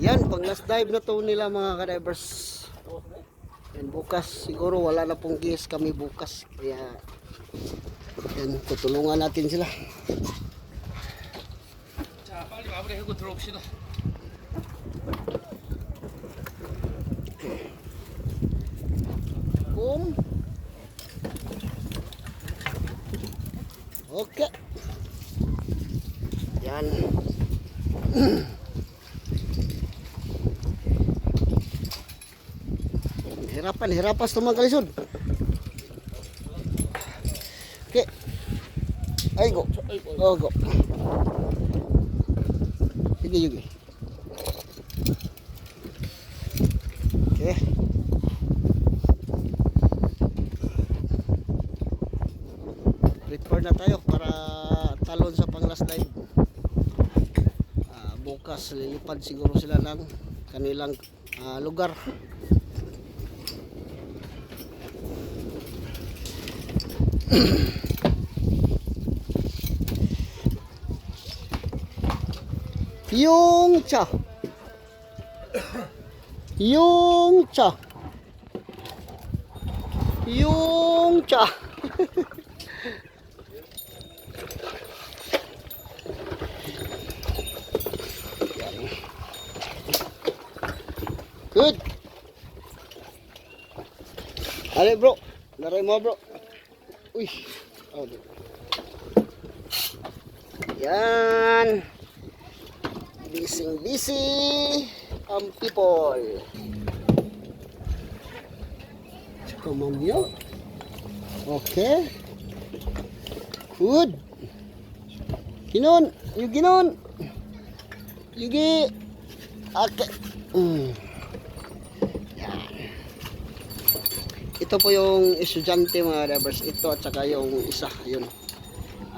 Yan, pag last dive na to nila mga kadivers. Yan, bukas siguro wala na pong gears kami bukas. Kaya yan, tutulungan natin sila. Kung Okay. Yan. hirapan, mga kalisod. Okay. Ay, go. Oh, go. Sige, sige. Okay. prepare na tayo para talon sa pang last dive Ah, bukas lilipad siguro sila ng kanilang ah, lugar yung cha yung cha yung cha Good. Ale bro. Laray mo bro. Uy. Oh, bro. Yan. Busy busy ang people. Come on. Okay. Good. Ginon. Yung ginon. Yugi. Okay. Mm. Ito po yung estudyante mga drivers. Ito at saka yung isa. Yun.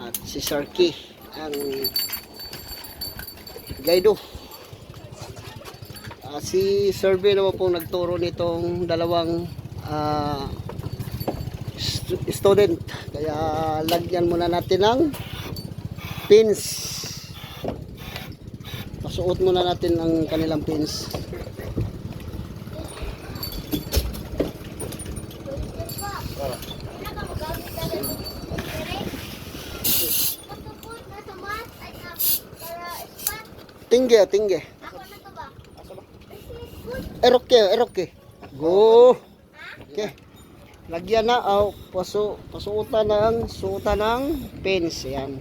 At si Sarky. Ang guido. Ah, si Survey naman po nagturo nitong dalawang ah, stu- student. Kaya lagyan muna natin ng pins. Pasuot muna natin ang kanilang pins. Tingge, tingge. Eroke, eroke. Go. Okay. Lagyan na, oh, paso, pasuotan ng, suotan ng pins. Yan.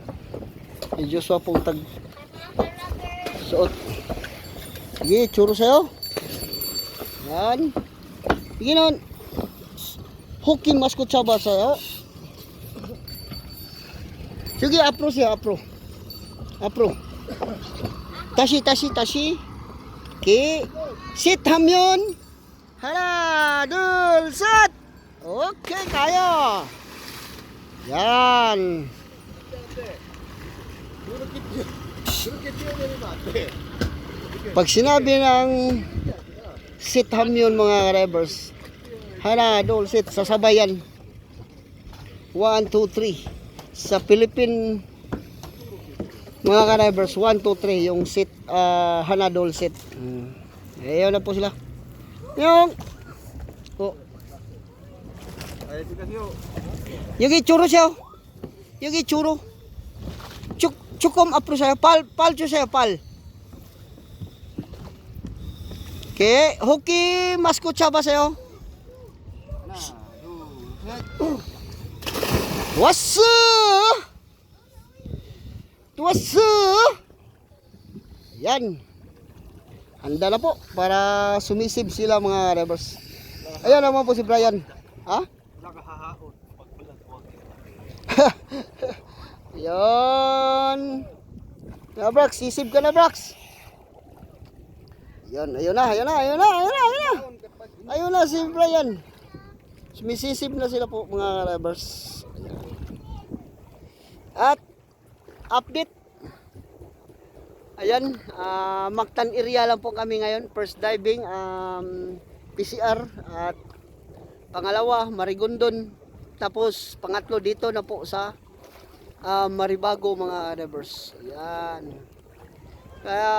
Si Joshua pong tag suot. Sige, churo sa'yo. Yan. Sige nun. Hooking maskot saba sa'yo. Sige, apro siya, apro. Apro. Tashi, tashi, tashi. Okay. Sit hamyon. Hala, dul, set. Okay, kayo. Yan. Pag sinabi ng sit hamyon mga revers, hala, dul, sit, sasabayan. 1, 2, 3. Sa Philippine mga ka-drivers, 1, 2, 3, yung sit, uh, Hanadol sit. Mm. Ayaw na po sila. Yung, oh. Yung itsuro siya. oh. Yung itsuro. Chuk, chukom apro sa'yo. Pal, pal siya pal. Okay, hoki maskot siya ba sa'yo? What's up? What's up? Yan. Handa na po para sumisib sila mga revers. Ayan naman po si Brian. Ha? Yan. Na Brax, sisib ka na Brax. Yan, ayun na, ayun na, ayun na, ayun na, ayun na. Ayun na si Brian. Sumisisib na sila po mga revers. Ayan. At update Ayan, ah, Mactan area lang po kami ngayon. First diving, um, PCR at pangalawa, Marigondon. Tapos pangatlo dito na po sa ah, Maribago mga divers. Ayan. Kaya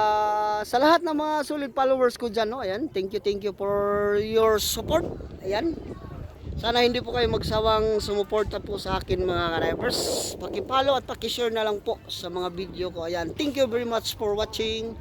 sa lahat ng mga solid followers ko dyan, no, ayan, thank you, thank you for your support. Ayan. Sana hindi po kayo magsawang sumuporta po sa akin mga ka-drivers. Paki-follow at paki-share na lang po sa mga video ko. Ayan. Thank you very much for watching.